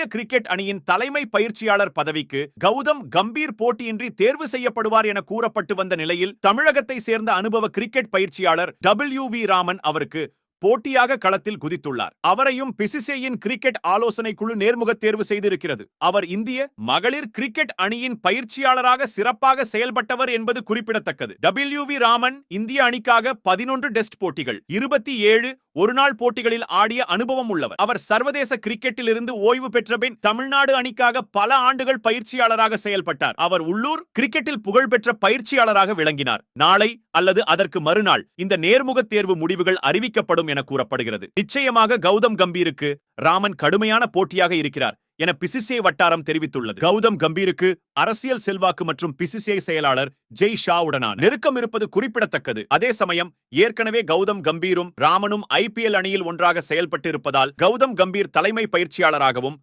இந்திய கிரிக்கெட் அணியின் தலைமை பயிற்சியாளர் பதவிக்கு கௌதம் கம்பீர் போட்டியின்றி தேர்வு செய்யப்படுவார் என கூறப்பட்டு வந்த நிலையில் தமிழகத்தை சேர்ந்த அனுபவ கிரிக்கெட் பயிற்சியாளர் டபிள்யூ வி ராமன் அவருக்கு போட்டியாக களத்தில் குதித்துள்ளார். அவரையும் பிசிசேயின் கிரிக்கெட் ஆலோசனை குழு நேர்முக தேர்வு செய்திருக்கிறது. அவர் இந்திய மகளிர் கிரிக்கெட் அணியின் பயிற்சியாளராக சிறப்பாக செயல்பட்டவர் என்பது குறிப்பிடத்தக்கது. டபிள்யூ வி ராமன் இந்திய அணிக்காக பதினொன்று டெஸ்ட் போட்டிகள் இருபத்தி ஏழு ஒருநாள் போட்டிகளில் ஆடிய அனுபவம் உள்ளவர். அவர் சர்வதேச கிரிக்கெட்டில் இருந்து ஓய்வு பெற்ற பின் தமிழ்நாடு அணிக்காக பல ஆண்டுகள் பயிற்சியாளராக செயல்பட்டார். அவர் உள்ளூர் கிரிக்கெட்டில் புகழ்பெற்ற பயிற்சியாளராக விளங்கினார். நாளை அல்லது அதற்கு மறுநாள் இந்த நேர்முக தேர்வு முடிவுகள் அறிவிக்கப்படும் என கூறப்படுகிறது. நிச்சயமாக கௌதம் கம்பீருக்கு ராமன் கடுமையான போட்டியாக இருக்கிறார் என பிசிசிஐ வட்டாரம் தெரிவித்துள்ளது. கௌதம் கம்பீருக்கு அரசியல் செல்வாக்கு மற்றும் பிசிசிஐ செயலாளர் ஜெய் ஷாவுடனான நெருக்கம் இருப்பது குறிப்பிடத்தக்கது. அதே சமயம் ஏற்கனவே கௌதம் கம்பீரும் ராமனும் ஐபிஎல் அணியில் ஒன்றாக செயல்பட்டு இருப்பதால் கௌதம் கம்பீர் தலைமை பயிற்சியாளராகவும்